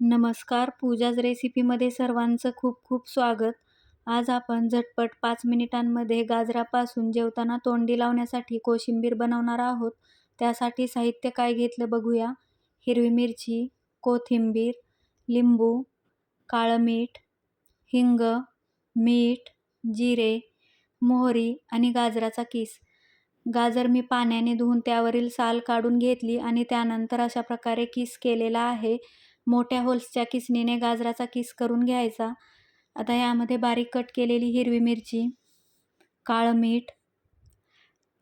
नमस्कार पूजाज रेसिपीमध्ये सर्वांचं खूप खूप स्वागत. आज आपण झटपट पाच मिनिटांमध्ये गाजरापासून जेवताना तोंडी लावण्यासाठी कोशिंबीर बनवणार आहोत. त्यासाठी साहित्य काय घेतलं बघूया. हिरवी मिरची कोथिंबीर लिंबू काळं मीठ हिंग मीठ जिरे मोहरी आणि गाजराचा किस. गाजर मी पाण्याने धुवून त्यावरील साल काढून घेतली आणि त्यानंतर अशा प्रकारे किस केलेला आहे. मोठ्या होल्सच्या किसणीने गाजराचा किस करून घ्यायचा. आता यामध्ये बारीक कट केलेली हिरवी मिरची काळं मीठ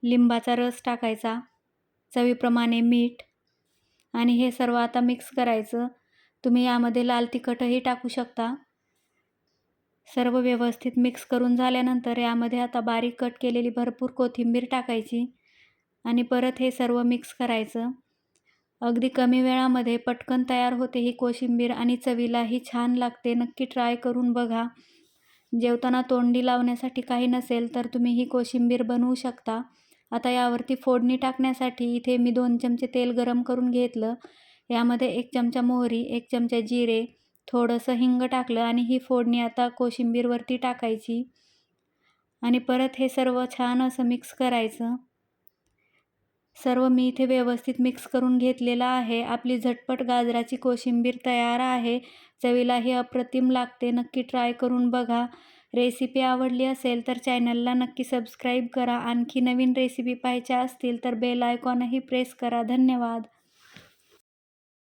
लिंबाचा रस टाकायचा चवीप्रमाणे मीठ आणि हे सर्व आता मिक्स करायचं. तुम्ही यामध्ये लाल तिखटही टाकू शकता. सर्व व्यवस्थित मिक्स करून झाल्यानंतर यामध्ये आता बारीक कट केलेली भरपूर कोथिंबीर टाकायची आणि परत हे सर्व मिक्स करायचं. अगदी कमी वेळामध्ये पटकन तयार होते ही कोशिंबीर आणि चवीलाही छान लागते. नक्की ट्राय करून बघा. जेवताना तोंडी लावण्यासाठी काही नसेल तर तुम्ही ही कोशिंबीर बनवू शकता. आता यावरती फोडणी टाकण्यासाठी इथे मी दोन चमचे तेल गरम करून घेतलं. यामध्ये एक चमचा मोहरी एक चमचा जिरे थोडंसं हिंग टाकलं आणि ही फोडणी आता कोशिंबीरवरती टाकायची. आणि परत हे सर्व छान असं मिक्स करायचं. सर्व मी इथे व्यवस्थित मिक्स करून घेतलेला आहे. आपली झटपट गाजराची कोशिंबीर तयार आहे. चवीलाही अप्रतिम लागते. नक्की ट्राय करून बघा. रेसिपी आवडली असेल तर चॅनलला नक्की सबस्क्राईब करा. आणखी नवीन रेसिपी पाहायच्या असतील तर बेल आयकॉनही प्रेस करा. धन्यवाद.